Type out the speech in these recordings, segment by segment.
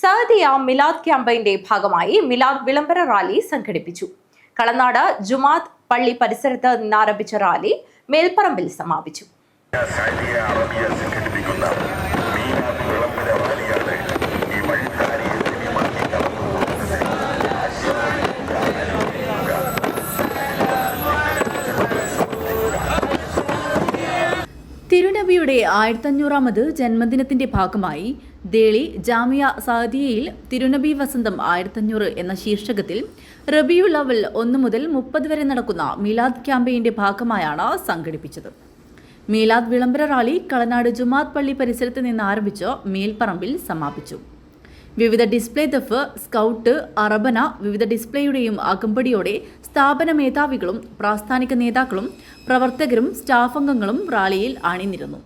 സഅദിയ മിലാദ് ക്യാമ്പയിന്റെ ഭാഗമായി മിലാദ് വിളംബര റാലി സംഘടിപ്പിച്ചു. കളനാട് ജുമാത്ത് പള്ളി പരിസരത്ത് നിന്നാരംഭിച്ച റാലി മേൽപ്പറമ്പിൽ സമാപിച്ചു. തിരുനബിയുടെ ആയിരത്തഞ്ഞൂറാമത് ജന്മദിനത്തിന്റെ ഭാഗമായി ദേളി ജാമിയ സാദിയയിൽ തിരുനബി വസന്തം ആയിരത്തഞ്ഞൂറ് എന്ന ശീർഷകത്തിൽ റബിയുൽ അവൽ ഒന്ന് മുതൽ മുപ്പത് വരെ നടക്കുന്ന മിലാദ് ക്യാമ്പയിന്റെ ഭാഗമായാണ് സംഘടിപ്പിച്ചത്. മീലാദ് വിളംബര റാലി കളനാട് ജുമാത് പള്ളി പരിസരത്ത് നിന്ന് ആരംഭിച്ച് മേൽപ്പറമ്പിൽ സമാപിച്ചു. വിവിധ ഡിസ്പ്ലേ ദഫ് സ്കൗട്ട് അറബന വിവിധ ഡിസ്പ്ലേയുടെയും അകമ്പടിയോടെ സ്ഥാപന മേധാവികളും പ്രാസ്ഥാനിക നേതാക്കളും പ്രവർത്തകരും സ്റ്റാഫ് അംഗങ്ങളും റാലിയിൽ അണിനിരന്നു.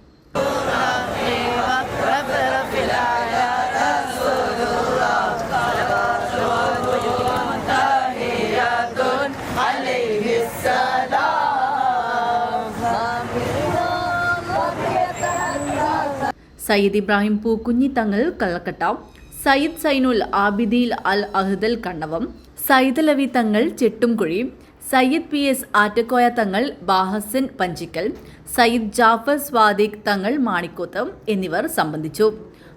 സയ്യിദ് ഇബ്രാഹിം പൂക്കുഞ്ഞി തങ്ങൾ കള്ളക്കട്ട സയ്യിദ് സൈനുൽ ആബിദീൽ അൽ അഹ്ദൽ കണ്ണവം സയ്യിദ് ലവി തങ്ങൾ ചെട്ടുംകുഴി സയ്യിദ് പി എസ് ആറ്റക്കോയ തങ്ങൾ ബാഹസൻ പഞ്ചിക്കൽ സയ്യിദ് ജാഫർ സ്വാദിഖ് തങ്ങൾ മാണിക്കോത്ത് എന്നിവർ സംബന്ധിച്ചു.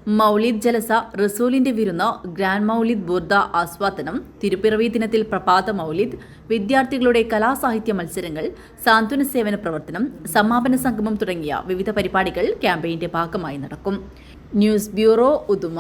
മൗലിദ് ജലസ റസൂലിന്റെ വിരുന്ന് ഗ്രാൻഡ് മൗലിദ് ബുർദ ആസ്വാദനം തിരുപ്പിറവി ദിനത്തിൽ പ്രഭാത മൗലിദ് വിദ്യാർത്ഥികളുടെ കലാസാഹിത്യ മത്സരങ്ങൾ സാന്ത്വന സേവന പ്രവർത്തനം സമാപന സംഗമം തുടങ്ങിയ വിവിധ പരിപാടികൾ ക്യാമ്പയിന്റെ ഭാഗമായി നടക്കും. News bureau Uduma.